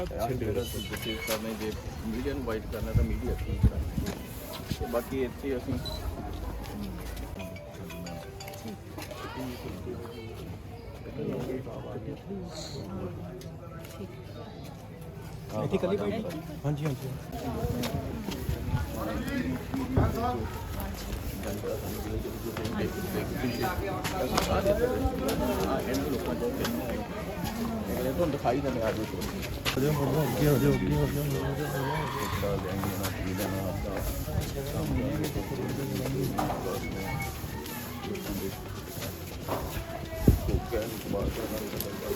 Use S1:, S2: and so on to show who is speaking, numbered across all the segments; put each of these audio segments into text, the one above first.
S1: ਜਿਹੜਾ ਤੁਸੀਂ ਕਰਨੇ ਜੇ ਮੀਡੀਆ ਨੂੰ ਵਾਈਟ ਕਰਨਾ ਤਾਂ ਮੀਡੀਆ ਠੀਕ ਕਰਾਂਗੇ ਤੇ ਬਾਕੀ ਇੱਥੇ ਅਸੀਂ
S2: ਇੱਥੇ ਕੱਲੀ ਬਾਈ ਹਾਂਜੀ ਹਾਂਜੀ।
S1: ਇਹ ਤੁਹਾਨੂੰ ਦਿਖਾਈ ਦਿੰਦੇ ਆ ਜੀ।
S2: ਹੋ ਜਾਓ ਹੋ ਜਾਓ ਹੋ ਜਾਓ ਹੋ
S1: ਜਾਓ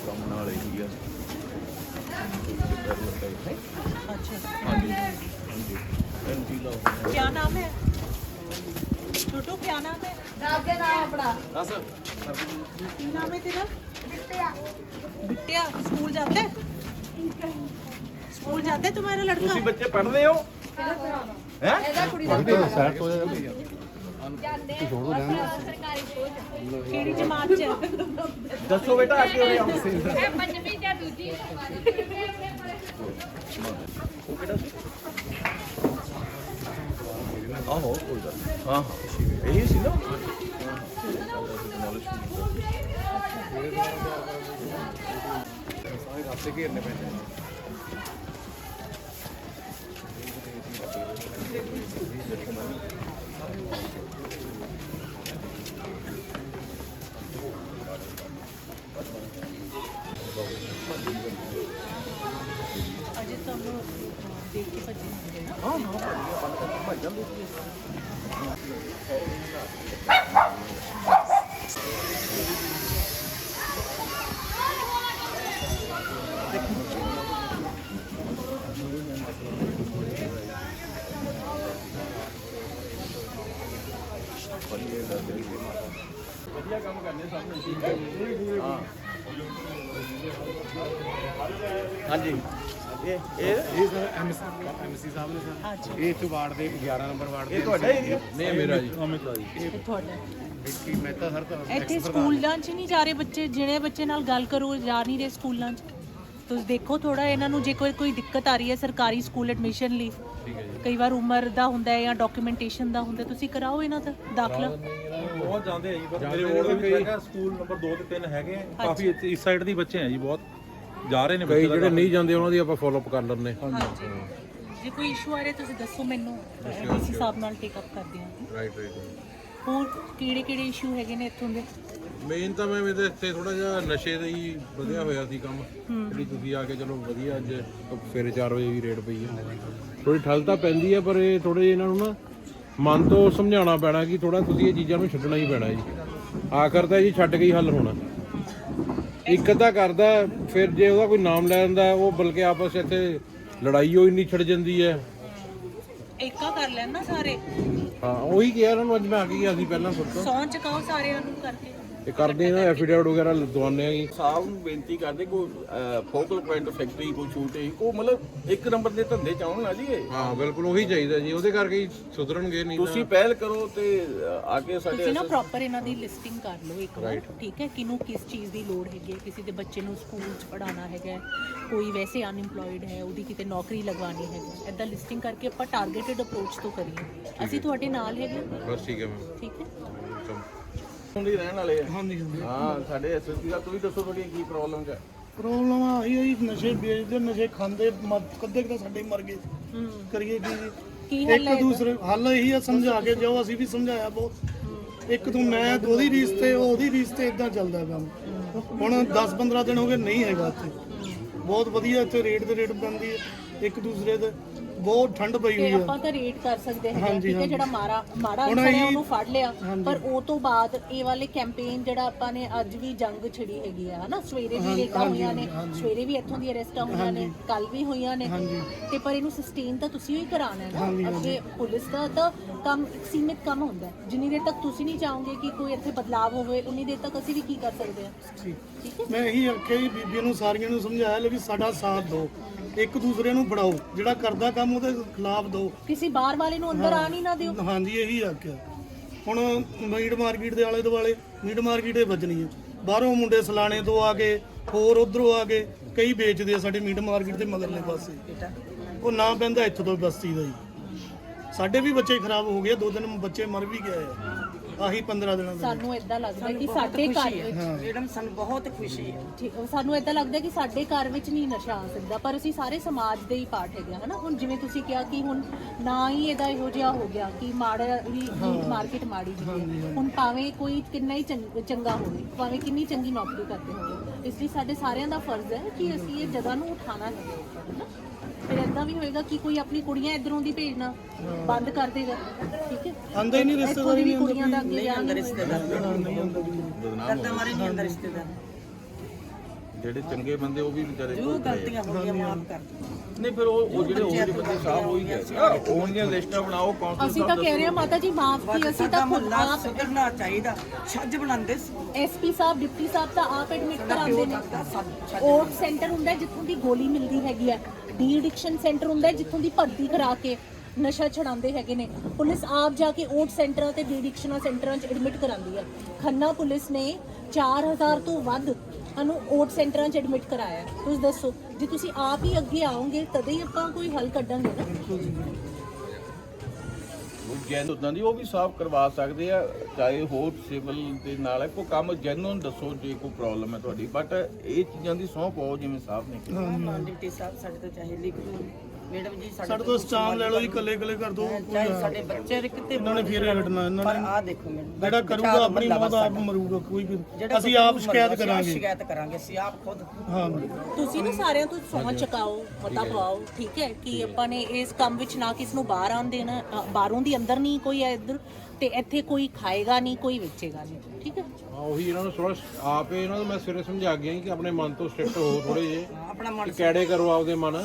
S1: ਕੰਮ ਨਾਲ ਹੀ ਆ
S3: ਅੱਛਾ।
S1: ਹਾਂਜੀ ਹਾਂਜੀ। ਕੀ
S3: ਨਾਮ ਹੈ? ਛੋਟੂ ਕਿਆ ਨਾਮ ਹੈ ਰਾਜ
S4: ਦੇ ਨਾਮ ਆਪਣਾ।
S1: ਦੱਸ।
S3: ਕੀ ਨਾਮ ਹੈ ਤੇਰਾ? ਬਿੱਟਿਆ। ਬਿੱਟਿਆ ਸਕੂਲ ਜਾਂਦਾ? ਹੈ ਸਕੂल ਜਾਂਦਾ ਹੈ ਤੁਹਾਡਾ ਲੜਕਾ?
S1: ਤੁਸੀਂ ਬੱਚੇ ਪੜ੍ਹਦੇ ਹੋ? ਹੈ?
S4: ਇਹਦਾ ਕੁੜੀ ਦਾ
S2: ਸੈਟ ਹੋ ਜਾਏਗਾ
S4: ਜਾਂਦੇ ਸਰਕਾਰੀ ਸਕੂਲ
S3: ਕਿਹੜੀ ਜਮਾਤ ਚ?
S1: ਦੱਸੋ ਬੇਟਾ ਅੱਗੇ ਹੋ ਰਿਹਾ
S4: ਇਹ ਪੰਜਵੀਂ ਜਾਂ ਦੂਜੀ
S1: ਉਹ ਕਿਹੜਾ ਸੀ ਆਹੋ ਕੋਈ ਗੱਲ ਨੀ। ਹਾਂ ਹਾਂ ਇਹੀ ਸੀ हाँ जी ਇਹ ਇਹ?
S2: ਇਹ ਦੇ 11 ਨੰਬਰ ਵਾਰਡ ਦੇ
S1: ਤੁਹਾਡਾ ਏਰੀਆ
S2: ਨਹੀਂ ਮੇਰਾ ਜੀ। ਅਮਿਤ ਜੀ। ਇਹ ਤੁਹਾਡਾ।
S3: ਇੱਥੇ ਸਕੂਲਾਂ 'ਚ ਨਹੀਂ ਜਾ ਰਹੇ ਬੱਚੇ? ਜਿਹੜੇ ਬੱਚੇ ਨਾਲ ਗੱਲ ਕਰੋ ਜਾ ਨਹੀਂ ਰਹੇ ਸਕੂਲਾਂ 'ਚ? ਤੁਸੀਂ ਦੇਖੋ ਥੋੜਾ ਇਹਨਾਂ ਨੂੰ ਜੇ ਕੋਈ ਕੋਈ ਦਿੱਕਤ ਆ ਰਹੀ ਹੈ ਸਰਕਾਰੀ ਸਕੂਲ ਐਡਮਿਸ਼ਨ ਲਈ। ਕਈ ਵਾਰ ਉਮਰ ਦਾ ਹੁੰਦਾ ਹੈ ਜਾਂ ਡਾਕੂਮੈਂਟੇਸ਼ਨ ਦਾ ਹੁੰਦਾ ਤੁਸੀਂ ਕਰਾਓ ਇਹਨਾਂ ਦਾ ਦਾਖਲਾ।
S5: ਬਹੁਤ ਜਾਂਦੇ ਆ ਜੀ ਪਰ ਮੇਰੇ ਹੋਰ ਵੀ ਕਈ। ਸਕੂਲ ਨੰਬਰ 2 ਤੇ 3 ਹੈਗੇ ਕਾਫੀ ਇਸ ਸਾਈਡ ਦੀ ਬੱਚੇ ਆ ਜੀ ਬਹੁਤ। ਜਾ ਰਹੇ ਨੇ
S6: ਕਈ ਜਿਹੜੇ ਨਹੀਂ ਜਾਂਦੇ ਉਹਨਾਂ ਦੀ ਆਪਾਂ ਫਾਲੋ ਅਪ ਕਰ ਲੈਂਦੇ
S3: ਹਾਂਜੀ। ਜੇ ਕੋਈ ਇਸ਼ੂ ਆ ਰਿਹਾ ਤੁਸੀਂ ਦੱਸੋ ਮੈਨੂੰ। ਇਸ ਹਿਸਾਬ ਨਾਲ ਟੇਕ ਅਪ ਕਰਦੇ ਹਾਂ।
S6: ਰਾਈਟ ਰਾਈਟ
S3: ਹੋਰ ਕਿਹੜੇ ਕਿਹੜੇ ਇਸ਼ੂ ਹੈਗੇ ਨੇ ਇੱਥੋਂ ਦੇ?
S6: ਮੇਨ ਤਾਂ ਮੈਂ ਇਹਦੇ ਇੱਥੇ ਥੋੜਾ ਜਿਹਾ ਨਸ਼ੇ ਦਾ ਹੀ ਵਧਿਆ ਹੋਇਆ ਸੀ ਕੰਮ। ਜਿਹੜੀ ਤੁਸੀਂ ਆ ਕੇ ਚਲੋ ਵਧੀਆ ਅੱਜ ਸਵੇਰੇ 4 ਵਜੇ ਵੀ ਰੇਡ ਪਈ ਹੈ। ਥੋੜੀ ਠਲ ਤਾਂ ਪੈਂਦੀ ਹੈ ਪਰ ਇਹ ਥੋੜੇ ਇਹਨਾਂ ਨੂੰ ਨਾ ਮਨ ਤੋਂ ਸਮਝਾਉਣਾ ਪੈਣਾ ਕਿ ਥੋੜਾ ਤੁਸੀਂ ਇਹ ਚੀਜ਼ਾਂ ਨੂੰ ਛੱਡਣਾ ਹੀ ਪੈਣਾ ਜੀ। ਆਖਰ ਤਾਂ ਜੀ ਛੱਡ ਕੇ ਹੀ ਹੱਲ ਹੋਣਾ। ਇੱਕ ਅੱਧਾ ਕਰਦਾ ਫਿਰ ਜੇ ਉਹਦਾ ਕੋਈ ਨਾਮ ਲੈ ਲੈਂਦਾ ਉਹ ਬਲਕਿ ਆਪਸ 'ਚ ਇੱਥੇ ਲੜਾਈ ਹੋਈ ਨਹੀਂ ਛੱਡ ਜਾਂਦੀ ਹੈ।
S3: ਏਕਾ ਕਰ ਲੈਣ ਨਾ ਸਾਰੇ।
S6: ਹਾਂ ਉਹੀ ਕਿਹਾ ਇਹਨਾਂ ਨੂੰ ਅੱਜ ਮੈਂ ਆ ਕੇ ਗਿਆ ਸੀ ਪਹਿਲਾਂ ਸੁੱਤਾ
S3: ਸੌਂ ਚਕਾਓ ਸਾਰਿਆਂ ਨੂੰ ਕਰਕੇ।
S6: ਇਹ ਕਰਦੇ ਇਹਨਾਂ ਐਫੀਡੇਵਿਟ ਵਗੈਰਾ ਦਵਾਉਂਦੇ ਆ ਜੀ।
S1: ਸਾਹਿਬ ਨੂੰ ਬੇਨਤੀ ਕਰਦੇ ਕੋਈ ਫੋਕਲ ਪੁਆਇੰਟ ਫੈਕਟਰੀ ਕੋਈ ਛੂਟੇ ਕੋ ਮਤਲਬ ਇੱਕ ਨੰਬਰ ਦੇ ਧੰਦੇ ਚ ਆਉਣ ਨਾ ਜੀ ਇਹ?
S6: ਹਾਂ ਬਿਲਕੁਲ ਉਹੀ ਚਾਹੀਦਾ ਜੀ ਉਹਦੇ ਕਰਕੇ ਹੀ ਸੁਧਰਨਗੇ ਨਹੀਂ
S1: ਤੁਸੀਂ ਪਹਿਲ ਕਰੋ ਤੇ ਆ ਕੇ ਸਾਡੇ
S3: ਤੁਸੀਂ ਨਾ ਪ੍ਰੋਪਰ ਇਹਨਾਂ ਦੀ ਲਿਸਟਿੰਗ ਕਰ ਲਓ ਇੱਕ ਵਾਰ ਠੀਕ ਹੈ? ਕਿਨੂੰ ਕਿਸ ਚੀਜ਼ ਦੀ ਲੋੜ ਹੈਗੀ ਹੈ ਕਿਸੇ ਦੇ ਬੱਚੇ ਨੂੰ ਸਕੂਲ 'ਚ ਪੜਾਉਣਾ ਹੈਗਾ ਹੈ, ਕੋਈ ਵੈਸੇ ਅਨਇੰਪਲੋਇਡ ਹੈ ਉਹਦੀ ਕਿਤੇ ਨੌਕਰੀ ਲਗਵਾਉਣੀ ਹੈ ਐਦਾਂ ਲਿਸਟਿੰਗ ਕਰਕੇ ਆਪਾਂ ਟਾਰਗੇਟਡ ਅਪਰੋਚ ਤੋਂ ਕਰੀਏ। ਅਸੀਂ ਤੁਹਾਡੇ ਨਾਲ ਹੈਗੇ ਹਾਂ,
S6: ਬਸ ਠੀਕ ਹੈ ਮੈਮ।
S3: ਠੀਕ ਹੈ?
S1: ਹੁੰਦੀ ਰਹਿਣ ਵਾਲੇ ਆ। ਹਾਂਜੀ ਹਾਂ ਸਾਡੇ ਐਸਐਸਪੀ ਦਾ ਤੁਸੀਂ ਦੱਸੋ ਤੁਹਾਡੀ ਕੀ ਪ੍ਰੋਬਲਮ ਹੈ
S7: ਪ੍ਰੋਬਲਮ ਆਈ ਹੈ ਜੀ ਨਸ਼ੇ ਵੇਚਦੇ ਨਸ਼ੇ ਖਾਂਦੇ ਮ- ਕੱਦੇ ਕੁ ਤਾਂ ਸਾਡੇ ਹੀ ਮਰ ਗਏ। ਕਰੀਏ ਕੀ ਜੀ?
S3: ਕੀ ਹੱਲ ਹੈ
S7: ਇੱਕ ਦੂਸਰੇ ਹੱਲ ਇਹੀ ਆ ਸਮਝਾ ਕੇ ਜਾਓ ਅਸੀਂ ਵੀ ਸਮਝਾਇਆ ਬਹੁਤ। ਇੱਕ ਤੂੰ ਮੈਂ ਉਹਦੀ ਰੀਸ ਤੇ ਉਹ ਉਹਦੀ ਰੀਸ ਤੇ ਇਦਾਂ ਚੱਲਦਾ ਕੰਮ। ਹੁਣ 10 15 ਦਿਨ ਹੋ ਗਏ ਨਹੀਂ ਹੈਗਾ ਇੱਥੇ। ਬਹੁਤ ਵਧੀਆ ਇੱਥੇ ਰੇਟ ਦੇ ਰੇਟ ਪੈਂਦੀ ਹੈ ਇੱਕ ਦੂਸਰੇ ਦੇ। ਬਹੁਤ ਠੰਡ ਪਈ ਹੋਈ ਹੈ
S3: ਆਪਾਂ ਤਾਂ ਰੇਟ ਕਰ ਸਕਦੇ ਹੈਗੇ ਹਾਂ,
S7: ਹਾਂਜੀ,
S3: ਠੀਕ ਹੈ
S7: ਹਾਂਜੀ।
S3: ਜਿਹੜਾ ਮਾਰਾ ਮਾੜਾ
S7: ਹੁਣ
S3: ਅਨਸਰ ਹੈ ਉਹਨੂੰ ਫੜ ਲਿਆ। ਪਰ ਉਹ ਤੋਂ ਬਾਅਦ ਇਹ ਵਾਲੇ ਕੈਂਪੇਨ ਜਿਹੜਾ ਆਪਾਂ ਨੇ ਅੱਜ ਵੀ ਜੰਗ ਛਿੜੀ ਹੈਗੀ ਆ ਹਨਾ? ਸਵੇਰੇ ਵੀ ਰੇਟਾਂ ਹੋਈਆਂ ਨੇ ਸਵੇਰੇ ਵੀ ਇੱਥੋਂ ਦੀਆਂ ਅਰੈਸਟਾਂ ਹੋਈਆਂ ਨੇ ਕੱਲ ਵੀ ਹੋਈਆਂ ਨੇ। ਤੇ ਪਰ ਇਹਨੂੰ ਸਸਟੇਨ ਤਾਂ ਤੁਸੀਂ ਹੀ ਕਰਾਉਣਾ ਹੈ ਨਾ? ਅੱਗੇ ਪੁਲਿਸ ਦਾ ਤਾਂ ਕੰਮ ਇੱਕ ਸੀਮਿਤ ਕੰਮ ਹੁੰਦਾ ਹੈ। ਜਿੰਨੀ ਦੇਰ ਤੱਕ ਤੁਸੀਂ ਨਹੀਂ ਚਾਹੋਗੇ ਕਿ ਕੋਈ ਇੱਥੇ ਬਦਲਾਅ ਹੋਵੇ ਉਨੀ ਦੇਰ ਤੱਕ ਅਸੀਂ ਵੀ ਕੀ ਕਰ ਸਕਦੇ ਹਾਂ? ਠੀਕ। ਹੈ?
S7: ਮੈਂ ਇਹੀ ਆਖਿਆ ਜੀ ਬੀਬੀਆਂ ਨੂੰ ਸਾਰੀਆਂ ਨੂੰ ਸਮਝਾਇਆ ਲੈ ਵੀ ਸਾਡਾ ਸਾਥ ਦਿਓ। ਇੱਕ ਦੂਸਰੇ ਨੂੰ ਫੜਾਓ ਜਿਹੜਾ ਕਰਦਾ ਕੰਮ ਉਹਦੇ ਖਿਲਾਫ ਦਿਓ।
S3: ਕਿਸੇ ਬਾਹਰ ਵਾਲੇ ਨੂੰ ਅੰਦਰ ਆਣ ਹੀ ਨਾ ਦਿਓ।
S7: ਹਾਂਜੀ ਇਹੀ ਆਖਿਆ। ਹੁਣ ਮੀਟ ਮਾਰਕੀਟ ਦੇ ਆਲੇ ਦੁਆਲੇ ਮੀਟ ਮਾਰਕੀਟ ਹੀ ਵੱਜਣੀ ਹੈ। ਬਾਹਰੋਂ ਮੁੰਡੇ ਸਲਾਣੇ ਤੋਂ ਆ ਕੇ ਹੋਰ ਉਧਰੋਂ ਆ ਕੇ ਕਈ ਵੇਚਦੇ ਆ ਸਾਡੇ ਮੀਟ ਮਾਰਕੀਟ ਦੇ ਮਗਰਲੇ ਪਾਸੇ। ਉਹ ਨਾ ਪੈਂਦਾ ਇੱਥੋਂ ਤੋਂ ਬਸਤੀ ਦਾ ਜੀ ਸਾਡੇ ਵੀ ਬੱਚੇ ਖਰਾਬ ਹੋ ਗਏ ਦੋ ਦਿਨ ਬੱਚੇ ਮਰ ਵੀ ਗਏ ਆ। ਆਹੀ 15 ਦਿਨਾਂ ਦੇ
S3: ਸਾਨੂੰ ਇਦਾਂ ਲੱਗਦਾ ਕਿ ਸਾਡੇ ਘਰ ਵਿੱਚ
S8: ਮੈਡਮ ਸਾਨੂੰ ਬਹੁਤ ਖੁਸ਼ੀ ਹੈ।
S3: ਠੀਕ- ਸਾਨੂੰ ਇਦਾਂ ਲੱਗਦਾ ਕਿ ਸਾਡੇ ਘਰ ਵਿੱਚ ਨਹੀਂ ਨਸ਼ਾ ਆ ਸਕਦਾ ਪਰ ਅਸੀਂ ਸਾਰੇ ਸਮਾਜ ਦੇ ਹੀ ਪਾਰਟ ਹੈਗੇ ਹਾਂ, ਹਨਾ? ਹੁਣ ਜਿਵੇਂ ਤੁਸੀਂ ਕਿਹਾ ਕਿ ਹੁਣ ਨਾ ਹੀ ਇਹਦਾ ਇਹੋ ਜਿਹਾ ਹੋ ਗਿਆ ਕਿ ਮਾੜਾ ਹੀ ਮਾਰਕੀਟ ਮਾੜੀ ਹੈ। ਹੁਣ ਭਾਵੇਂ ਕੋਈ ਕਿੰਨਾ ਹੀ ਚੰਗ- ਚੰਗਾ ਹੋਵੇ ਭਾਵੇਂ ਕਿੰਨੀ ਚੰਗੀ ਨੌਕਰੀ ਕਰਦੇ ਹੋਵੇ ਇਸ ਲਈ ਸਾਡੇ ਸਾਰਿਆਂ ਦਾ ਫਰਜ਼ ਹੈ ਕਿ ਅਸੀਂ ਇਹ ਜਗ੍ਹਾ ਨੂੰ ਉਠਾਣਾ ਹੈ ਹਨਾ? ਫਿਰ ਇਦਾਂ ਵੀ ਹੋਏਗਾ ਕਿ ਕੋਈ ਆਪਣੀ ਕੁੜੀਆਂ ਇਧਰੋਂ ਦੀ ਭੇਜਣਾ ਬੰਦ ਕਰ ਦੇਗਾ। ਠੀਕ ਹੈ?
S7: ਆਂਦਾ ਹੀ ਨਹੀਂ ਰਿਸ਼ਤੇਦਾਰੀ ਨਹੀਂ
S3: ਕੁੜੀਆਂ ਦਾ ਅੱਗੇ ਵਿਆਹ ਨਹੀਂ ਹੋਏਗਾ।
S8: ਰਿਸ਼ਤੇਦਾਰ।
S7: ਨਹੀਂ
S8: ਅੰਦਰ ਰਿਸ਼ਤੇਦਾਰ।
S1: ਜਿਹੜੇ ਚੰਗੇ ਬੰਦੇ ਉਹ ਵੀ ਵਿਚਾਰੇ
S8: ਜੋ ਗਲਤੀਆਂ ਹੋ ਗਈਆਂ ਮਾਫ ਕਰ ਦਿਓ।
S1: ਨਹੀਂ ਫਿਰ ਉਹ ਉਹ ਜਿਹੜੇ ਉਹ ਬੰਦੇ ਸਾਫ਼ ਹੋ ਹੀ ਗਏ। ਸੀ ਉਹਨੀਆਂ ਲਿਸਟਾਂ ਬਣਾਓ ਕੌਂਸਲ
S3: ਅਸੀਂ ਤਾਂ ਕਹਿ ਰਹੇ ਹਾਂ ਮਾਤਾ ਜੀ ਮਾਫ ਕੀ ਅਸੀਂ ਤਾਂ ਖੁਦ ਆਪ
S8: ਸੁਧਰਨਾ ਚਾਹੀਦਾ। ਛੱਜ ਬਣਾਉਂਦੇ ਸੀ।
S3: ਐਸਪੀ ਸਾਹਿਬ ਡਿਪਟੀ ਸਾਹਿਬ ਤਾਂ ਆਪ ਐਡਮਿਟ ਕਰਾਉਂਦੇ ਨੇ। ਓਟ ਸੈਂਟਰ ਹੁੰਦਾ ਹੈ ਜਿੱਥੋਂ ਦੀ ਗੋਲੀ ਮਿਲਦੀ ਹੈਗੀ ਹੈ ਡੀ ਐਡਿਕਸ਼ਨ ਸੈਂਟਰ ਹੁੰਦਾ ਹੈ ਜਿੱਥੋਂ ਦੀ ਭਰਤੀ ਕਰਾ ਕੇ ਨਸ਼ਾ ਛਡਾਉਂਦੇ ਹੈਗੇ ਨੇ। ਪੁਲਿਸ ਆਪ ਜਾ ਕੇ ਓਟ ਸੈਂਟਰਾਂ ਤੇ ਡੀ ਐਡਿਕਸ਼ਨ ਸੈਂਟਰਾਂ 'ਚ ਐਡਮਿਟ ਕਰਾਉਂਦੀ ਹੈ ਖੰਨਾ ਪੁਲਿਸ ਨੇ 4000 ਤੋਂ ਵੱਧ ਨੂੰ ਓਟ ਸੈਂਟਰਾਂ 'ਚ ਐਡਮਿਟ ਕਰਾਇਆ। ਤੁਸੀਂ ਦੱਸੋ ਜੇ ਤੁਸੀਂ ਆਪ ਹੀ ਅੱਗੇ ਆਓਗੇ ਤਦੇ ਹੀ ਆਪਾਂ ਕੋਈ ਹੱਲ ਕੱਢਾਂਗੇ ਨਾ।
S1: ਉਹ ਜੈਨ ਉਦਾਂ ਦੀ ਉਹ ਵੀ ਸਾਫ਼ ਕਰਵਾ ਸਕਦੇ ਆ ਚਾਹੇ ਹੋਰ ਸਿਵਲ ਦੇ ਨਾਲ ਹੈ ਕੋਈ ਕੰਮ ਜੈਨੂਨ ਦੱਸੋ ਜੇ ਕੋਈ ਪ੍ਰੋਬਲਮ ਹੈ ਤੁਹਾਡੀ। ਬਟ ਇਹ ਚੀਜ਼ਾਂ ਦੀ ਸਹੁੰ ਪਾਓ ਜਿਵੇਂ ਸਾਫ਼ ਨੇ ਕਿਹਾ।
S8: ਡਿਪਟੀ ਸਾਹਿਬ ਸਾਡੇ ਤੋਂ ਚਾਹੇ ਲਿਖ ਦਿਓ ਮੈਡਮ ਜੀ
S7: ਸਾਡੇ ਤੋਂ ਸਟਾਮ ਲੈ ਲਓ ਜੀ ਕੱਲੇ ਕੱਲੇ ਕਰ ਦੋ
S8: ਚਾਹੇ ਸਾਡੇ ਬੱਚੇ ਦੇ ਕਿਤੇ
S7: ਇਹਨਾਂ ਨੇ ਫੇਰੇ ਹਟਣਾ ਇਹਨਾਂ
S8: ਪਰ
S7: ਨੇ।
S8: ਆ ਦੇਖੋ ਮੈਡਮ
S7: ਜਿਹੜਾ ਕਰੂਗਾ ਆਪਣੀ ਮੌਤ ਆਪ ਮਰੂਗਾ ਕੋਈ ਵੀ। ਅਸੀਂ ਆਪ ਸ਼ਿਕਾਇਤ ਕਰਾਂਗੇ।
S8: ਸ਼ਿਕਾਇਤ ਕਰਾਂਗੇ ਅਸੀਂ ਆਪ ਖੁਦ
S7: ਹਾਂ।
S3: ਤੁਸੀਂ ਨਾ ਸਾਰਿਆਂ ਤੋਂ ਸਹੁੰ ਚੁਕਾਓ ਮਤਾ ਪਾਓ ਠੀਕ ਹੈ ਕਿ ਆਪਾਂ ਨੇ ਇਸ ਕੰਮ ਵਿੱਚ ਨਾ ਕਿਸ ਨੂੰ ਬਾਹਰ ਆਉਣ ਦੇਣਾ ਅ, ਬਾਹਰੋਂ ਦੀ ਅੰਦਰ ਨਹੀਂ ਕੋਈ ਹੈ ਇੱਧਰ ਤੇ ਇੱਥੇ ਕੋਈ ਖਾਏਗਾ ਨਹੀਂ ਕੋਈ ਵੇਚੇਗਾ ਨਹੀਂ ਠੀਕ ਹੈ?
S6: ਹਾਂ ਉਹੀ ਇਹਨਾਂ ਨੂੰ ਥੋੜਾ ਆਪੇ ਇਹਨਾਂ ਨੂੰ ਮੈਂ ਸਵੇਰੇ ਸਮਝਾ ਗਿਆ ਕਿ ਆਪਣੇ ਮਨ ਤੋਂ ਸਟ੍ਰਿਕਟ ਹੋ ਥੋੜੇ ਜੇ
S8: ਆਪਣਾ ਮਨ
S6: ਕੈੜੇ ਕਰੋ ਆਪਦੇ ਮਨ।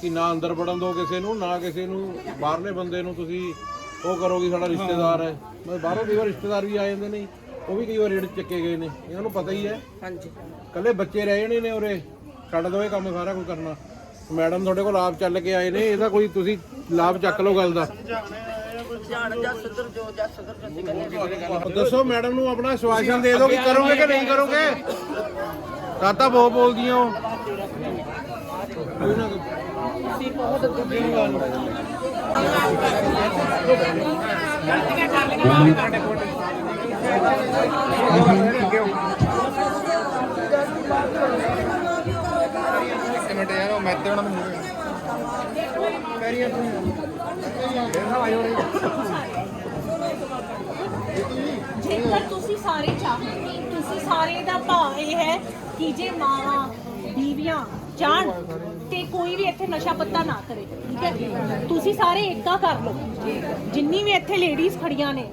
S6: ਕਿ ਨਾ ਅੰਦਰ ਵੜਨ ਦਿਓ ਕਿਸੇ ਨੂੰ ਨਾ ਕਿਸੇ ਨੂੰ ਬਾਹਰਲੇ ਬੰਦੇ ਨੂੰ ਤੁਸੀਂ ਉਹ ਕਰੋ ਕਿ ਸਾਡਾ ਰਿਸ਼ਤੇਦਾਰ ਹੈ। ਮੈਂ ਬਾਹਰੋਂ ਕਈ ਵਾਰ ਰਿਸ਼ਤੇਦਾਰ ਵੀ ਆ ਜਾਂਦੇ ਨੇ ਉਹ ਵੀ ਕਈ ਵਾਰ ਰੇਡ ਚੱਕੇ ਗਏ ਨੇ ਇਹਨਾਂ ਨੂੰ ਪਤਾ ਹੀ ਹੈ।
S8: ਹਾਂਜੀ।
S6: ਕੱਲੇ ਬੱਚੇ ਰਹਿ ਜਾਣੇ ਨੇ ਉਰੇ ਛੱਡ ਦੋ ਇਹ ਕੰਮ ਸਾਰਾ ਕੁਝ ਕਰਨਾ। ਮੈਡਮ ਤੁਹਾਡੇ ਕੋਲ ਆਪ ਚੱਲ ਕੇ ਆਏ ਨੇ ਇਹਦਾ ਕੋਈ ਤੁਸੀਂ ਲਾਭ ਚੱਕ ਲਓ ਗੱਲ ਦਾ।
S8: ਜਾਣ ਜਾ ਸੁਧਰ ਜੋ ਜਾ ਸੁਧਰ ਜੋ ਅਸੀਂ ਕਹਿੰਦੇ
S6: ਦੱਸੋ ਮੈਡਮ ਨੂੰ ਆਪਣਾ ਸਵਾਸ਼ਨ ਦੇ ਦਿਓ ਕਿ ਕਰੋਗੇ ਕਿ ਨਹੀਂ ਕਰੋਗੇ? ਕਾਤਾ ਬਹੁਤ ਬੋਲਦੀਆਂ ਉਹ? ਕੋਈ ਨਾ
S2: ਮਿੰਟ ਯਾਰ ਉਹ ਮੈਤੇ ਉਹਨਾਂ ਨੂੰ
S3: ਜੇਕਰ ਤੁਸੀਂ ਸਾਰੇ ਚਾਹੋ ਤੁਸੀਂ ਸਾਰੇ ਦਾ ਭਾਵ ਇਹ ਹੈ ਕਿ ਜੇ ਮਾਵਾਂ ਬੀਵੀਆਂ ਜਾਣ ਤੇ ਕੋਈ ਵੀ ਇੱਥੇ ਨਸ਼ਾ ਪੱਤਾ ਨਾ ਕਰੇ, ਠੀਕ ਹੈ? ਤੁਸੀਂ ਸਾਰੇ ਏਕਾ ਕਰ ਲਓ। ਜਿੰਨੀ ਵੀ ਇੱਥੇ ਲੇਡੀਜ਼ ਖੜੀਆਂ ਨੇ,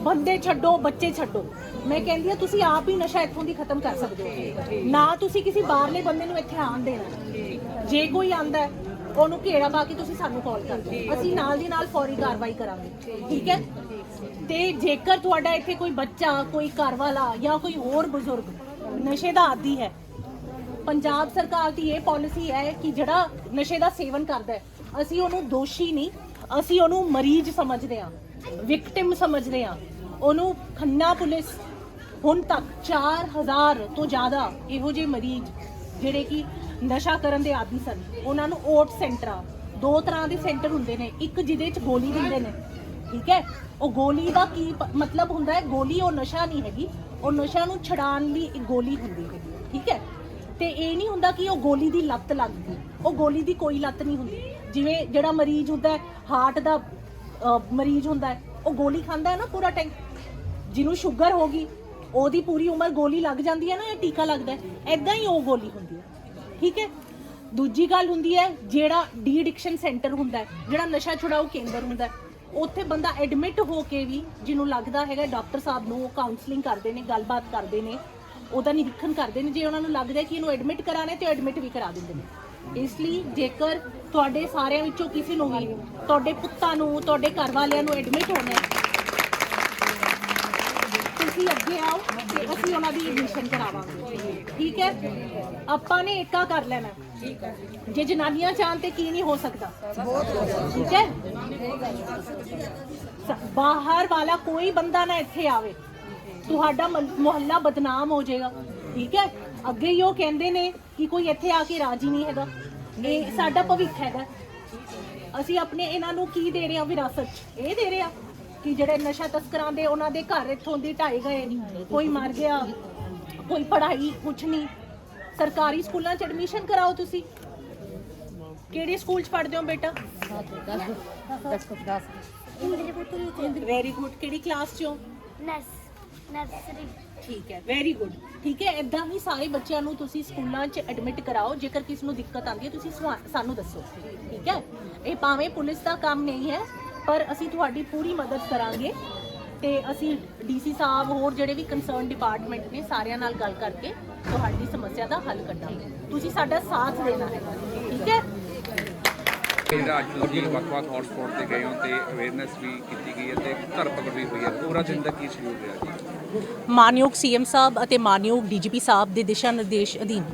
S3: ਬੰਦੇ ਛੱਡੋ, ਬੱਚੇ ਛੱਡੋ। ਮੈਂ ਕਹਿੰਦੀ ਆ ਤੁਸੀਂ ਆਪ ਹੀ ਨਸ਼ਾ ਇੱਥੋਂ ਦੀ ਖਤਮ ਕਰ ਸਕਦੇ ਹੋ। ਨਾ ਤੁਸੀਂ ਕਿਸੇ ਬਾਹਰਲੇ ਬੰਦੇ ਨੂੰ ਇੱਥੇ ਆਣ ਦੇਣਾ। ਜੇ ਕੋਈ ਆਂਦਾ ਉਹਨੂੰ ਘੇਰਾ ਪਾ ਕੇ ਤੁਸੀਂ ਸਾਨੂੰ ਕਾਲ ਕਰ ਦਿਓ। ਅਸੀਂ ਨਾਲ ਦੀ ਨਾਲ ਫੌਰੀ ਕਾਰਵਾਈ ਕਰਾਂਗੇ, ਠੀਕ ਹੈ? ਤੇ ਜੇਕਰ ਤੁਹਾਡਾ ਇੱਥੇ ਕੋਈ ਬੱਚਾ, ਕੋਈ ਘਰ ਵਾਲਾ ਜਾਂ ਕੋਈ ਹੋਰ ਬਜ਼ੁਰਗ ਨਸ਼ੇ ਦਾ ਆਦੀ ਹੈ ਪੰਜਾਬ ਸਰਕਾਰ ਦੀ ਇਹ ਪਾਲਿਸੀ ਹੈ ਕਿ ਜਿਹੜਾ ਨਸ਼ੇ ਦਾ ਸੇਵਨ ਕਰਦਾ ਹੈ, ਅਸੀਂ ਉਹਨੂੰ ਦੋਸ਼ੀ ਨਹੀਂ, ਅਸੀਂ ਉਹਨੂੰ ਮਰੀਜ਼ ਸਮਝਦੇ ਹਾਂ ਵਿਕਟਿਮ ਸਮਝਦੇ ਹਾਂ। ਉਹਨੂੰ ਖੰਨਾ ਪੁਲਿਸ ਹੁਣ ਤੱਕ 4000 ਤੋਂ ਜ਼ਿਆਦਾ ਇਹੋ ਜਿਹੇ ਮਰੀਜ਼ ਜਿਹੜੇ ਕਿ ਨਸ਼ਾ ਕਰਨ ਦੇ ਆਦੀ ਸਨ, ਉਹਨਾਂ ਨੂੰ ਓਟ ਸੈਂਟਰਾਂ, ਦੋ ਤਰ੍ਹਾਂ ਦੇ ਸੈਂਟਰ ਹੁੰਦੇ ਨੇ, ਇੱਕ ਜਿਹਦੇ ਚ ਗੋਲੀ ਦਿੰਦੇ ਨੇ, ਠੀਕ ਹੈ? ਉਹ ਗੋਲੀ ਦਾ ਕੀ ਮਤਲਬ ਹੁੰਦਾ ਹੈ, ਗੋਲੀ ਉਹ ਨਸ਼ਾ ਨਹੀਂ ਹੈਗੀ, ਉਹ ਨਸ਼ਾ ਨੂੰ ਛਡਾਉਣ ਲਈ ਇੱਕ ਗੋਲੀ ਹੁੰਦੀ ਹੈ, ਠੀਕ ਹੈ? ਤੇ ਇਹ ਨਹੀਂ ਹੁੰਦਾ ਕਿ ਉਹ ਗੋਲੀ ਦੀ ਲੱਤ ਲੱਗ ਗਈ ਉਹ ਗੋਲੀ ਦੀ ਕੋਈ ਲੱਤ ਨਹੀਂ ਹੁੰਦੀ। ਜਿਵੇਂ ਜਿਹੜਾ ਮਰੀਜ਼ ਹੁੰਦਾ ਹਾਰਟ ਦਾ ਅਹ, ਮਰੀਜ਼ ਹੁੰਦਾ ਹੈ ਉਹ ਗੋਲੀ ਖਾਂਦਾ ਹੈ ਨਾ ਪੂਰਾ ਟਾਈਮ ਜਿਹਨੂੰ ਸ਼ੂਗਰ ਹੋ ਗਈ ਉਹਦੀ ਪੂਰੀ ਉਮਰ ਗੋਲੀ ਲੱਗ ਜਾਂਦੀ ਹੈ ਨਾ ਜਾਂ ਟੀਕਾ ਲੱਗਦਾ ਹੈ ਐਦਾਂ ਹੀ ਉਹ ਗੋਲੀ ਹੁੰਦੀ ਹੈ। ਠੀਕ ਹੈ? ਦੂਜੀ ਗੱਲ ਹੁੰਦੀ ਹੈ ਜਿਹੜਾ ਡੀ ਐਡਿਕਸ਼ਨ ਸੈਂਟਰ ਹੁੰਦਾ ਹੈ ਜਿਹੜਾ ਨਸ਼ਾ ਛੁਡਾਊ ਕੇਂਦਰ ਹੁੰਦਾ ਹੈ ਉੱਥੇ ਬੰਦਾ ਐਡਮਿਟ ਹੋ ਕੇ ਵੀ ਜਿਹਨੂੰ ਲੱਗਦਾ ਹੈਗਾ ਡਾਕਟਰ ਸਾਹਿਬ ਨੂੰ ਉਹ ਕਾਉਂਸਲਿੰਗ ਕਰਦੇ ਨੇ ਗੱਲਬਾਤ ਕਰਦੇ ਨੇ ਉਹਦਾ ਨਿਰੀਖਣ ਕਰਦੇ ਨੇ, ਜੇ ਉਹਨਾਂ ਨੂੰ ਲੱਗਦਾ ਕਿ ਇਹਨੂੰ ਐਡਮਿਟ ਕਰਾਣਾ ਤੇ ਐਡਮਿਟ ਵੀ ਕਰਾ ਦਿੰਦੇ ਨੇ। ਇਸ ਲਈ ਜੇਕਰ ਤੁਹਾਡੇ ਸਾਰਿਆਂ ਵਿੱਚੋਂ ਕਿਸੇ ਨੂੰ ਵੀ ਤੁਹਾਡੇ ਪੁੱਤਾਂ ਨੂੰ, ਤੁਹਾਡੇ ਘਰ ਵਾਲਿਆਂ ਨੂੰ ਐਡਮਿਟ ਹੋਣਾ ਹੈ, ਤੁਸੀਂ ਅੱਗੇ ਆਓ ਤੇ ਅਸੀਂ ਉਹਨਾਂ ਦੀ ਐਡਮਿਸ਼ਨ ਕਰਾਵਾਂਗੇ। ਠੀਕ ਹੈ? ਆਪਾਂ ਨੇ ਏਕਾ ਕਰ ਲੈਣਾ। ਠੀਕ ਹੈ ਜੇ ਜਨਾਨੀਆਂ ਚਾਹਣ ਤੇ ਕੀ ਨਹੀਂ ਹੋ ਸਕਦਾ। ਠੀਕ ਹੈ? ਬਾਹਰ ਵਾਲਾ ਕੋਈ ਬੰਦਾ ਨਾ ਇੱਥੇ ਆਵੇ। ਤੁਹਾਡਾ ਮੁਹੱਲਾ ਬਦਨਾਮ ਹੋ ਜਾਏਗਾ। ਠੀਕ ਹੈ? ਅੱਗੇ ਹੀ ਉਹ ਕਹਿੰਦੇ ਨੇ ਕਿ ਕੋਈ ਇੱਥੇ ਆ ਕੇ ਰਾਜੀ ਨਹੀਂ ਹੈਗਾ। ਇਹ ਸਾਡਾ ਭਵਿੱਖ ਹੈਗਾ। ਅਸੀਂ ਆਪਣੇ ਇਹਨਾਂ ਨੂੰ ਕੀ ਦੇ ਰਹੇ ਆ ਵਿਰਾਸਤ 'ਚ? ਇਹ ਦੇ ਰਹੇ ਆ ਕਿ ਜਿਹੜੇ ਨਸ਼ਾ ਤਸਕਰਾਂ ਦੇ ਉਹਨਾਂ ਦੇ ਘਰ ਇੱਥੋਂ ਦੀ ਢਾਏ ਗਏ। ਕੋਈ ਮਰ ਗਿਆ ਕੋਈ ਪੜ੍ਹਾਈ ਕੁਛ ਨਹੀਂ। ਸਰਕਾਰੀ ਸਕੂਲਾਂ 'ਚ ਐਡਮਿਸ਼ਨ ਕਰਾਓ ਤੁਸੀਂ। ਕਿਹੜੇ ਸਕੂਲ 'ਚ ਪੜ੍ਹਦੇ ਹੋ ਬੇਟਾ? ਵੈਰੀ ਗੁੱਡ ਕਿਹੜੀ ਕਲਾਸ 'ਚ ਹੋ?
S4: ਨਰਸਰੀ
S3: ਠੀਕ ਹੈ ਵੈਰੀ ਗੁੱਡ ਠੀਕ ਹੈ ਇਦਾਂ ਹੀ ਸਾਰੇ ਬੱਚਿਆਂ ਨੂੰ ਤੁਸੀਂ ਸਕੂਲਾਂ 'ਚ ਐਡਮਿਟ ਕਰਾਓ ਜੇਕਰ ਕਿਸ ਨੂੰ ਦਿੱਕਤ ਆਉਂਦੀ ਹੈ ਤੁਸੀਂ ਸਾਨੂੰ ਦੱਸੋ ਠੀਕ ਹੈ? ਇਹ ਭਾਵੇਂ ਪੁਲਿਸ ਦਾ ਕੰਮ ਨਹੀਂ ਹੈ ਪਰ ਅਸੀਂ ਤੁਹਾਡੀ ਪੂਰੀ ਮਦਦ ਕਰਾਂਗੇ ਤੇ ਅਸੀਂ ਡੀਸੀ ਸਾਹਿਬ ਹੋਰ ਜਿਹੜੇ ਵੀ ਕੰਸਰਨ ਡਿਪਾਰਟਮੈਂਟ ਨੇ ਸਾਰਿਆਂ ਨਾਲ ਗੱਲ ਕਰਕੇ ਤੁਹਾਡੀ ਸਮੱਸਿਆ ਦਾ ਹੱਲ ਕੱਢਾਂਗੇ। ਤੁਸੀਂ ਸਾਡਾ ਸਾਥ ਦੇਣਾ ਹੈ ਠੀਕ ਹੈ?
S9: ਜਿਹੜਾ ਅੱਜ ਤੁਸੀਂ ਵੱਖ-ਵੱਖ ਹੌਟਸਪੌਟ ਤੇ ਗਏ ਹੋ ਤੇ ਅਵੇਅਰਨੈਸ ਵੀ ਕੀਤੀ ਗਈ ਹੈ ਤੇ ਘਰ ਪਕੜ ਵੀ ਹੋਈ ਹੈ। ਪੂਰਾ ਦਿਨ ਦਾ ਕੀ ਸ਼ਡਿਊਲ ਰਿਹਾ ਜੀ?
S3: ਮਾਨਯੋਗ ਸੀਐਮ ਸਾਹਿਬ ਅਤੇ ਮਾਨਯੋਗ ਡੀਜੀਪੀ ਸਾਹਿਬ ਦੇ ਦਿਸ਼ਾ ਨਿਰਦੇਸ਼ ਅਧੀਨ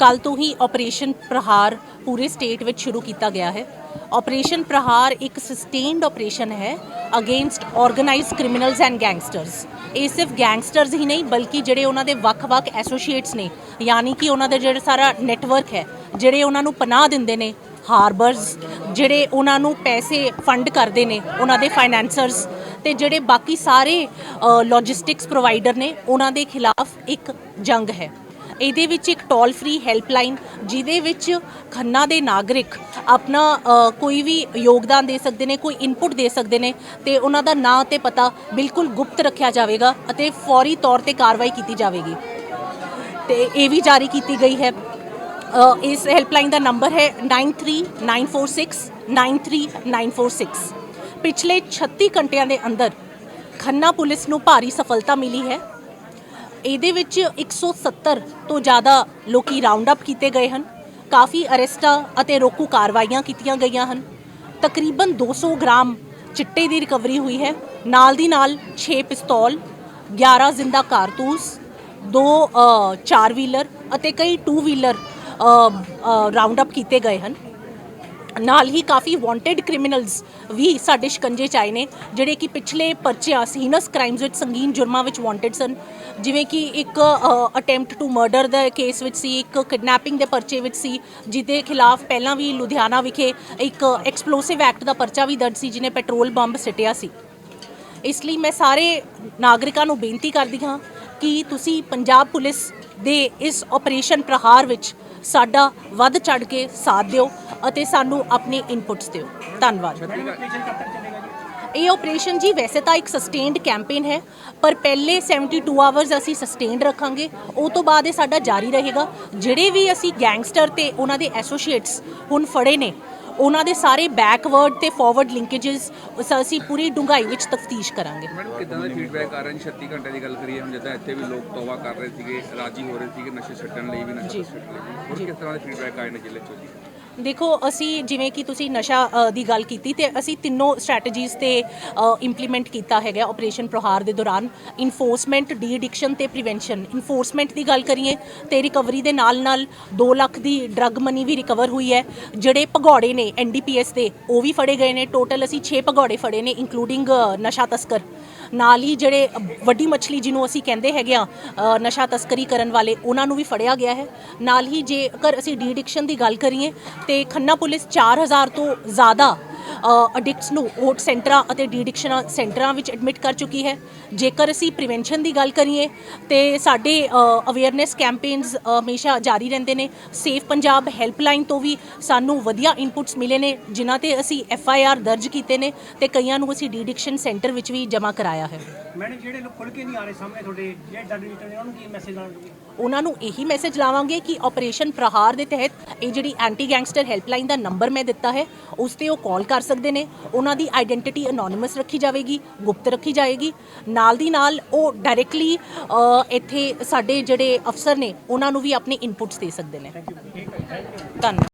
S3: ਕੱਲ ਤੋਂ ਹੀ ਆਪਰੇਸ਼ਨ ਪ੍ਰਹਾਰ ਪੂਰੇ ਸਟੇਟ ਵਿੱਚ ਸ਼ੁਰੂ ਕੀਤਾ ਗਿਆ ਹੈ। ਆਪਰੇਸ਼ਨ ਪ੍ਰਹਾਰ ਇੱਕ ਸਸਟੇਨਡ ਆਪਰੇਸ਼ਨ ਹੈ against organised criminals and gangsters ਇਹ ਸਿਰਫ ਗੈਂਗਸਟਰਸ ਹੀ ਨਹੀਂ, ਬਲਕਿ ਜਿਹੜੇ ਉਹਨਾਂ ਦੇ ਵੱਖ-ਵੱਖ ਐਸੋਸੀਏਟਸ ਨੇ, ਯਾਨੀ ਕਿ ਉਹਨਾਂ ਦਾ ਜਿਹੜਾ ਸਾਰਾ ਨੈਟਵਰਕ ਹੈ, ਜਿਹੜੇ ਉਹਨਾਂ ਨੂੰ ਪਨਾਹ ਦਿੰਦੇ ਨੇ ਹਾਰਬਰਸ ਜਿਹੜੇ ਉਹਨਾਂ ਨੂੰ ਪੈਸੇ ਫੰਡ ਕਰਦੇ ਨੇ, ਉਹਨਾਂ ਦੇ ਫਾਈਨੈਂਸਰਸ ਤੇ ਜਿਹੜੇ ਬਾਕੀ ਸਾਰੇ ਲੌਜਿਸਟਿਕਸ ਪ੍ਰੋਵਾਈਡਰ ਨੇ, ਉਹਨਾਂ ਦੇ ਖਿਲਾਫ ਇੱਕ ਜੰਗ ਹੈ। ਇਹਦੇ ਵਿੱਚ ਇੱਕ ਟੋਲ ਫ੍ਰੀ ਹੈਲਪਲਾਈਨ ਜਿਹਦੇ ਵਿੱਚ ਖੰਨਾ ਦੇ ਨਾਗਰਿਕ ਆਪਣਾ ਕੋਈ ਵੀ ਯੋਗਦਾਨ ਦੇ ਸਕਦੇ ਨੇ, ਕੋਈ ਇਨਪੁਟ ਦੇ ਸਕਦੇ ਨੇ ਤੇ ਉਹਨਾਂ ਦਾ ਨਾਂ ਤੇ ਪਤਾ ਬਿਲਕੁਲ ਗੁਪਤ ਰੱਖਿਆ ਜਾਵੇਗਾ ਅਤੇ ਫੌਰੀ ਤੌਰ ਤੇ ਕਾਰਵਾਈ ਕੀਤੀ ਜਾਵੇਗੀ। ਤੇ ਇਹ ਵੀ ਜਾਰੀ ਕੀਤੀ ਗਈ ਹੈ। ਇਸ ਹੈਲਪਲਾਈਨ ਦਾ ਨੰਬਰ ਹੈ 9394693946 ਪਿਛਲੇ 36 ਘੰਟਿਆਂ ਦੇ ਅੰਦਰ ਖੰਨਾ ਪੁਲਿਸ ਨੂੰ ਭਾਰੀ ਸਫਲਤਾ ਮਿਲੀ ਹੈ। ਇਹਦੇ ਵਿੱਚ 170 ਤੋਂ ਜ਼ਿਆਦਾ ਲੋਕੀ ਰਾਉਂਡ ਅਪ ਕੀਤੇ ਗਏ ਹਨ। ਕਾਫੀ ਅਰੈਸਟਾਂ ਅਤੇ ਰੋਕੂ ਕਾਰਵਾਈਆਂ ਕੀਤੀਆਂ ਗਈਆਂ ਹਨ। ਤਕਰੀਬਨ 200 ਗ੍ਰਾਮ ਚਿੱਟੇ ਦੀ ਰਿਕਵਰੀ ਹੋਈ ਹੈ। ਨਾਲ ਦੀ ਨਾਲ 6 ਪਿਸਤੌਲ 11 ਜ਼ਿੰਦਾ ਕਾਰਤੂਸ, ਦੋ ਚਾਰ ਵੀਲਰ ਅਤੇ ਕਈ ਟੂ ਵੀਲਰ ਰਾਉਂਡ ਅਪ ਕੀਤੇ ਗਏ ਹਨ। ਨਾਲ ਹੀ ਕਾਫੀ ਵਾਂਟਡ ਕ੍ਰਿਮੀਨਲਸ ਵੀ ਸਾਡੇ ਸ਼ਿਕੰਜੇ ਚ ਆਏ ਨੇ, ਜਿਹੜੇ ਕਿ ਪਿਛਲੇ ਪਰਚਿਆਂ ਸੀਨਸ ਕ੍ਰਾਈਮਸ ਵਿੱਚ ਸੰਗੀਨ ਜੁਰਮਾਂ ਵਿੱਚ ਵਾਂਟਡ ਸਨ। ਜਿਵੇਂ ਕਿ ਇੱਕ ਅਟੈਂਪਟ ਟੂ ਮਰਡਰ ਦਾ ਕੇਸ ਵਿੱਚ ਸੀ, ਇੱਕ ਕਿਡਨੈਪਿੰਗ ਦੇ ਪਰਚੇ ਵਿੱਚ ਸੀ, ਜਿਹਦੇ ਖਿਲਾਫ ਪਹਿਲਾਂ ਵੀ ਲੁਧਿਆਣਾ ਵਿਖੇ ਇੱਕ ਐਕਸਪਲੋਸਿਵ ਐਕਟ ਦਾ ਪਰਚਾ ਵੀ ਦਰਜ ਸੀ, ਜਿਹਨੇ ਪੈਟਰੋਲ ਬੰਬ ਸਿੱਟਿਆ ਸੀ। ਇਸ ਲਈ ਮੈਂ ਸਾਰੇ ਨਾਗਰਿਕਾਂ ਨੂੰ ਬੇਨਤੀ ਕਰਦੀ ਹਾਂ ਕਿ ਤੁਸੀਂ ਪੰਜਾਬ ਪੁਲਿਸ ਦੇ ਇਸ ਆਪਰੇਸ਼ਨ ਪ੍ਰਹਾਰ ਵਿੱਚ ਸਾਡਾ ਵੱਧ ਚੜ ਕੇ ਸਾਥ ਦਿਓ ਅਤੇ ਸਾਨੂੰ ਆਪਣੇ ਇਨਪੁਟਸ ਦਿਓ। ਧੰਨਵਾਦ। ਇਹ ਆਪਰੇਸ਼ਨ ਜੀ ਵੈਸੇ ਤਾਂ ਇੱਕ ਸਸਟੇਨਡ ਕੈਂਪੇਨ ਹੈ, ਪਰ ਪਹਿਲੇ 72 ਆਵਰਸ ਅਸੀਂ ਸਸਟੇਨਡ ਰੱਖਾਂਗੇ। ਉਹ ਤੋਂ ਬਾਅਦ ਇਹ ਸਾਡਾ ਜਾਰੀ ਰਹੇਗਾ। ਜਿਹੜੇ ਵੀ ਅਸੀਂ ਗੈਂਗਸਟਰ ਤੇ ਉਹਨਾਂ ਦੇ ਐਸੋਸੀਏਟਸ ਹੁਣ ਫੜੇ ਨੇ ਉਹਨਾਂ ਦੇ ਸਾਰੇ ਬੈਕਵਰਡ ਤੇ ਫਾਰਵਰਡ ਲਿੰਕੇजेस ਅਸੀਂ ਪੂਰੀ ਡੂੰਘਾਈ ਵਿੱਚ ਤਫਤੀਸ਼ ਕਰਾਂਗੇ।
S9: ਮੈਡਮ ਕਿਦਾਂ ਦਾ ਫੀਡਬੈਕ ਆ ਰਿਹਾ? ਜੀ 36 ਘੰਟੇ ਦੀ ਗੱਲ ਕਰੀਏ ਹੁਣ ਜਿੱਦਾਂ ਇੱਥੇ ਵੀ ਲੋਕ ਤੌਬਾ ਕਰ ਰਹੇ ਸੀਗੇ ਰਾਜੀ ਹੋ ਰਹੇ ਸੀਗੇ ਨਸ਼ੇ ਛੱਡਣ ਲਈ ਵੀ ਨਸ਼ਾ। ਛੱਡਣ ਲਈ ਹੋਰ ਕਿਸ ਤਰ੍ਹਾਂ ਦੇ ਫੀਡਬੈਕ ਆਏ ਨੇ ਜ਼ਿਲ੍ਹੇ ਚੋਂ ਜੀ?
S3: ਦੇਖੋ ਅਸੀਂ ਜਿਵੇਂ ਕਿ ਤੁਸੀਂ ਨਸ਼ਾ ਅ, ਦੀ ਗੱਲ ਕੀਤੀ ਤੇ ਅਸੀਂ ਤਿੰਨੋਂ ਸਟ੍ਰੈਟਜੀਜ਼ ਤੇ ਇੰਪਲੀਮੈਂਟ ਕੀਤਾ ਹੈਗਾ ਆਪਰੇਸ਼ਨ ਪ੍ਰਹਾਰ ਦੇ ਦੌਰਾਨ। ਇਨਫੋਰਸਮੈਂਟ ਡੀ ਐਡਿਕਸ਼ਨ ਤੇ ਪ੍ਰੀਵੈਂਸ਼ਨ ਇਨਫੋਰਸਮੈਂਟ ਦੀ ਗੱਲ ਕਰੀਏ ਤੇ ਰਿਕਵਰੀ ਦੇ ਨਾਲ ਨਾਲ 2 ਲੱਖ ਦੀ ਡਰੱਗ ਮਨੀ ਵੀ ਰਿਕਵਰ ਹੋਈ ਹੈ ਜਿਹੜੇ ਭਗੌੜੇ ਨੇ ਐਨਡੀਪੀਐਸ ਦੇ ਉਹ ਵੀ ਫੜੇ ਗਏ ਨੇ। ਟੋਟਲ ਅਸੀਂ 6 ਭਗੌੜੇ ਫੜੇ ਨੇ ਇਨਕਲੂਡਿੰਗ ਨਸ਼ਾ ਤਸਕਰ। ਨਾਲ ਹੀ ਜਿਹੜੇ ਵੱਡੀ ਮੱਛਲੀ ਜਿਹਨੂੰ ਅਸੀਂ ਕਹਿੰਦੇ ਹੈਗੇ ਆ ਨਸ਼ਾ ਤਸਕਰੀ ਕਰਨ ਵਾਲੇ, ਉਹਨਾਂ ਨੂੰ ਵੀ ਫੜਿਆ ਗਿਆ ਹੈ। ਨਾਲ ਹੀ ਜੇਕਰ ਅਸੀਂ ਡੀ ਐਡਿਕਸ਼ਨ ਦੀ ਗੱਲ ਕਰੀਏ, ਤੇ ਖੰਨਾ ਪੁਲਿਸ 4000 ਤੋਂ ਜ਼ਿਆਦਾ ਅਡਿਕਟਸ ਨੂੰ ਓਟ ਸੈਂਟਰਾਂ ਅਤੇ ਡੀ ਐਡਿਕਸ਼ਨ ਸੈਂਟਰਾਂ ਵਿੱਚ ਐਡਮਿਟ ਕਰ ਚੁੱਕੀ ਹੈ। ਜੇਕਰ ਅਸੀਂ ਪ੍ਰੀਵੈਂਸ਼ਨ ਦੀ ਗੱਲ ਕਰੀਏ, ਤੇ ਸਾਡੇ ਅਵੇਅਰਨੈਸ ਕੈਂਪੇਨਸ ਹਮੇਸ਼ਾ ਜਾਰੀ ਰਹਿੰਦੇ ਨੇ। ਸੇਫ ਪੰਜਾਬ ਹੈਲਪਲਾਈਨ ਤੋਂ ਵੀ ਸਾਨੂੰ ਵਧੀਆ ਇਨਪੁਟਸ ਮਿਲੇ ਨੇ, ਜਿਨ੍ਹਾਂ ਤੇ ਅਸੀਂ ਐਫ ਆਈ ਆਰ ਦਰਜ ਕੀਤੇ ਨੇ, ਤੇ ਕਈਆਂ ਨੂੰ ਅਸੀਂ ਡੀ ਐਡਿਕਸ਼ਨ ਸੈਂਟਰ ਵਿੱਚ ਵੀ ਜਮ੍ਹਾਂ ਕਰਾਇਆ ਹੈ।
S2: ਮੈਡਮ ਜਿਹੜੇ ਲੋਕ ਖੁੱਲ ਕੇ ਨਹੀਂ ਆ ਰਹੇ ਸਾਹਮਣੇ ਤੁਹਾਡੇ ਜਿਹੜੇ ਡਰ ਨੇ ਉਹਨਾਂ ਨੂੰ ਕੀ ਮੈਸੇਜ ਲਾਉਣਗੇ
S3: ਉਹਨਾਂ ਨੂੰ ਇਹੀ ਮੈਸੇਜ ਲਾਵਾਂਗੇ ਕਿ ਆਪਰੇਸ਼ਨ ਪ੍ਰਹਾਰ ਦੇ ਤਹਿਤ ਇਹ ਜਿਹੜੀ ਐਂਟੀ ਗੈਂਗਸਟਰ ਹੈਲਪਲਾਈਨ ਦਾ ਨੰਬਰ ਮੈਂ ਦਿੱਤਾ ਹੈ ਉਸ ਤੇ ਉਹ ਕਾਲ ਕਰ ਸਕਦੇ ਨੇ। ਉਹਨਾਂ ਦੀ ਆਇਡੈਂਟੀਟੀ ਅਨੋਨਿਮਸ ਰੱਖੀ ਜਾਵੇਗੀ ਗੁਪਤ ਰੱਖੀ ਜਾਏਗੀ। ਨਾਲ ਦੀ ਨਾਲ ਉਹ ਡਾਇਰੈਕਟਲੀ ਇੱਥੇ ਸਾਡੇ ਜਿਹੜੇ ਅਫਸਰ ਨੇ ਉਹਨਾਂ ਨੂੰ ਵੀ ਆਪਣੇ ਇਨਪੁਟਸ ਦੇ ਸਕਦੇ ਨੇ। ਧੰਨਵਾਦ।